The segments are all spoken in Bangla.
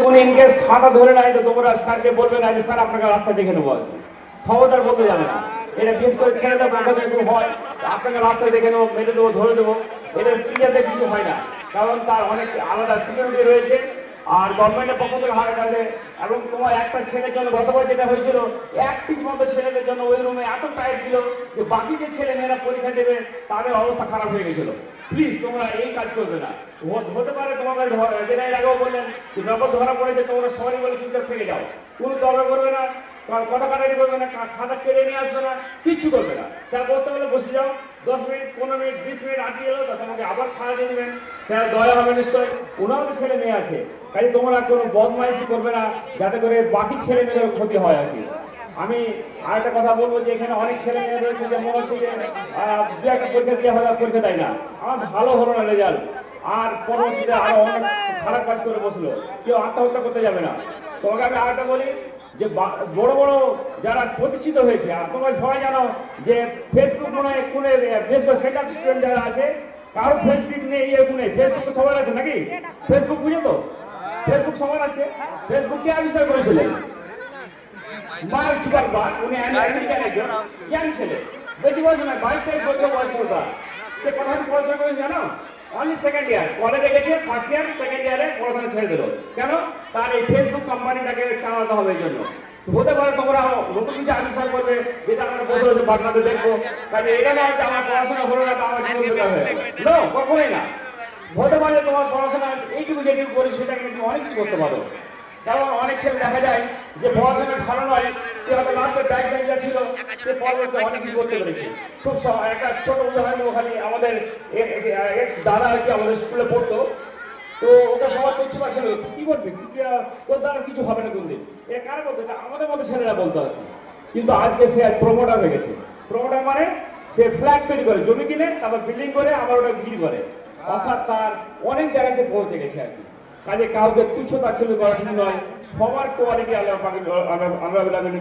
কোন ইনকেস খাতা ধরে নাই তো তোমরা স্যারকে বলবে না যে, স্যার, আপনাকে রাস্তা দেখে নেব। ক্ষমতার বলতে যাবে না। এটা বিশেষ করে ছেলেদের পক্ষ থেকে হয়। আপনাকে রাস্তা দেখে নেব, মেরে দেবো, ধরে দেবো। এটা টিচারতে কিছু হয় না, কারণ তার অনেক আলাদা সিকিউরিটি রয়েছে। আর গভর্নমেন্টের পক্ষ থেকে হাত আছে এবং তোমার একটা ছেলের জন্য গতবার যেটা হয়েছিল, এক পিস মতো ছেলেদের জন্য ওই রুমে এত টাইট দিল যে, বাকি যে ছেলে মেয়েরা পরীক্ষা দেবে, তাদের অবস্থা খারাপ হয়ে গেছিল। প্লিজ তোমরা এই কাজ করবে না। হতে পারে তোমাকে ধর- যেটা আগেও বললেন নকল ধরা পড়েছে, তোমরা সরি বলে চুপচাপ থেকে যাও। কোনো দরকার করবে না কার কথা কাটারি করবে না খাতা কেড়ে নিয়ে আসবে না, কিচ্ছু করবে না। স্যার, বসতে বলে বসে যাও। দশ মিনিট, পনেরো মিনিট, বিশ মিনিট আটকে গেলো তা তোমাকে আবার খাওয়া দিয়ে দেবেন। স্যার, দয়া হবে নিশ্চয়, ওনারও তো ছেলে মেয়ে আছে। কাজে তোমরা কোনো বদমাইশি করবে না, যাতে করে বাকি ছেলে মেয়েদের ক্ষতি হয় আর কি। আমি আর একটা কথা বলব যে এখানে অনেক ছেলে মেয়ে রয়েছে যে মনে হচ্ছে যে দু একটা পরীক্ষা দিয়ে হলে পরীক্ষা দেয় না। আমার ভালো হলো না রেজাল্ট। আর পরবর্তীতে আরও অনেক খারাপ কাজ করে বসল। কেউ আত্মহত্যা করতে যাবে না। তোমাকে আমি আরেকটা বলি যে বড় বড় যারা প্রতিষ্ঠিত হয়েছে, আর তোমরা সবাই জানো যে ফেসবুক মনে হয় কোনে বেশ সেন্টার স্টুডেন্ট যারা আছে, কারও ফেসবুক নেই এরকম নেই ফেসবুক তো সবার আছে নাকি? ফেসবুক বুঝো তো ফেসবুক সবার আছে। ফেসবুক কে আবিষ্কার করেছিলেন মার্ক জুকারবার্গ উনি ইয়াং ছেলে বেশি বয়স নয় বাইশ তেইশ বছর বয়স ওটা সে কোথায় পড়াশোনা করেছে জানো অনলি সেকেন্ড ইয়ার কলেজে গেছে ফার্স্ট ইয়ার সেকেন্ড ইয়ারে পড়াশোনা ছেড়ে দিল কেন তার এই ফেসবুক কোম্পানিটাকে চালাতে হবে এই জন্য হতে পারে তোমরা নতুন কিছু আবিষ্কার করবে যেটা আমরা বসে বসে পাটনাতে দেখব কাজে এটা নয় যে আমার পড়াশোনা হলো না তো আমার জীবন বেকার হয়ে নো কখনোই না। হতে পারে তোমার পড়াশোনা, এইটুকু যেটুকু করে সেটা কিন্তু অনেক কিছু করতে পারো। কারণ অনেক ছেলে দেখা যায় যে পড়াশোনা ভালো নয়, সে হয়তো লাস্টে ব্যাক বেঞ্চার ছিল, সে পরবর্তী অনেক কিছু করতে পেরেছে। খুব একটা ছোট উদাহরণ খালি আমাদের এক্স দাদা আর কি আমাদের স্কুলে পড়তো। তো ওটা সবার ছিল। তুই কি করবি তোর দ্বারা কিছু হবে না কোনদিন। এটা কার বলতো এটা আমাদের মতো ছেলেরা বলতো আর কি। কিন্তু আজকে সে প্রমোটার হয়ে গেছে। প্রমোটার মানে সে ফ্ল্যাট তৈরি করে, জমি কিনে, তারপর বিল্ডিং করে, আবার ওটা বিক্রি করে। অর্থাৎ তার অনেক জায়গায় সে পৌঁছে গেছে আর কি। কাজে কাউকে তুচ্ছ তাচ্ছিল্য করা নয়, সবার কোয়ালিটি আল্লাহ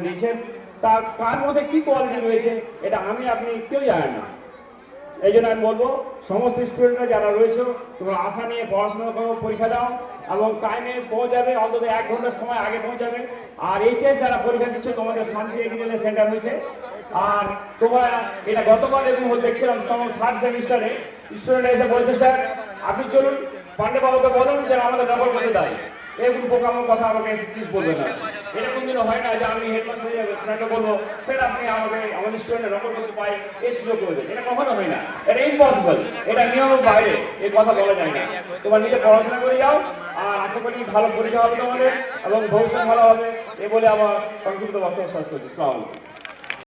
দিয়েছেন। তার কার মধ্যে কি কোয়ালিটি রয়েছে, এটা আমি, আপনি কেউ জানেন না। এই জন্য আমি বলব, সমস্ত স্টুডেন্টরা যারা রয়েছে, তোমরা আশা নিয়ে পড়াশোনা করো, পরীক্ষা দাও, এবং টাইমে পৌঁছাবে, অন্তত এক ঘণ্টার সময় আগে পৌঁছাবে। আর এইচএস যারা পরীক্ষা দিচ্ছে, তোমাদের শামসি এগ্রিকালচার সেন্টার হয়েছে আর তোমরা, এটা গতবার এবং দেখছিলাম থার্ড সেমিস্টারে স্টুডেন্ট এসে বলছে, স্যার, আপনি চলুন পান্ডে বাবুকে বলুন যে আমাদের নকল করতে দেয়। এরকম বোকামো কথা আমাকে প্লিজ বলবেন না। এটা কোনদিনও হয় না যে আমি হেডমাস্টার স্যারকে বলব স্যার আপনি আমাকে, আমাদের স্টুডেন্টের নকল করতে পাই এই সুযোগ করে দেন। এটা কখনো হয় না। এটা ইম্পসিবল এটা নিয়মের বাইরে। এই কথা বলা যায় না। তোমার নিজে পড়াশোনা করে যাও, আর আশা করি ভালো পরীক্ষা হবে তোমাদের, এবং ভবিষ্যৎ ভালো হবে, এ বলে আমার সংক্ষিপ্ত বক্তব্য শেষ করছি। সালাম